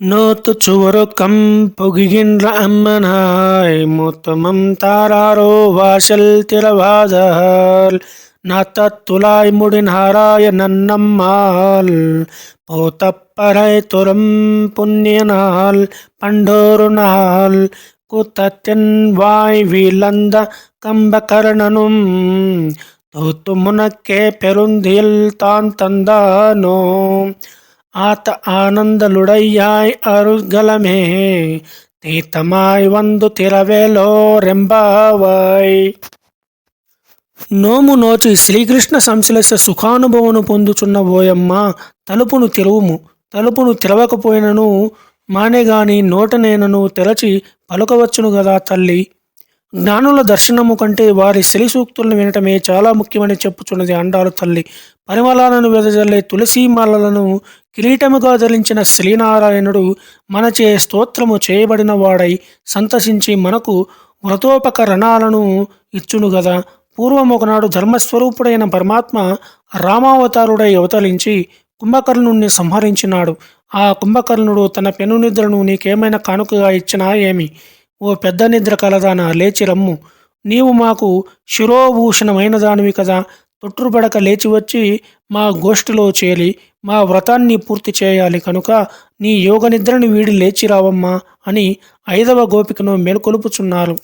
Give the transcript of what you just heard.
நோத்து சுவருக்கம் புகுகின்ற அம்மனாய் முத்தமம் தாராரோ வாசல் திரவாதால் நாத்தத்துலாய் முடினாராய நன்னம்மாள் போத்தப்பறை துறம் புண்ணிய நாள் பண்டோரு நாள் கூத்தத்தின் வாய் வீலந்த கம்பகர்ணனும் தூத்து முனக்கே பெருந்தியில் தான் தந்தானோ ఆత ఆనందలుడయ్యాయ్ అరుగలమే ಅರುಗಲಮೇಹೆ వందు తిరవేలో రెంబావాయ్ నోము నోచి శ్రీకృష్ణ సంశ్లేష సుఖానుభవను పొందుచున్న ఓయమ్మ తలుపును తెరువుము తలుపును తెరవకపోయినను మానేగాని నోటనేనను తెరచి పలుకవచ్చును గదా తల్లి జ్ఞానుల దర్శనము కంటే వారి శ్రీ సూక్తులను వినటమే చాలా ముఖ్యమని చెప్పుచున్నది అండాలు తల్లి. పరిమళాలను వెదజల్లే తులసీమాలలను కిరీటముగా ధరించిన శ్రీనారాయణుడు మనచే స్తోత్రము చేయబడిన వాడై సంతసించి మనకు వ్రతోపకరణాలను ఇచ్చును గదా. పూర్వం ఒకనాడు ధర్మస్వరూపుడైన పరమాత్మ రామావతారుడై అవతరించి కుంభకర్ణుణ్ణి సంహరించినాడు. ఆ కుంభకర్ణుడు తన పెను నిద్రను నీకేమైనా కానుకగా ఇచ్చినా ఏమి? ఓ పెద్ద నిద్ర కలదానా? లేచి రమ్ము. నీవు మాకు శిరోభూషణమైన దానివి కదా. తొట్టుపడక లేచి వచ్చి మా గోష్ఠిలో చేరి మా వ్రతాన్ని పూర్తి చేయాలి కనుక నీ యోగ నిద్రని వీడి లేచి రావమ్మా అని ఐదవ గోపికను మేల్కొలుపుచున్నారు.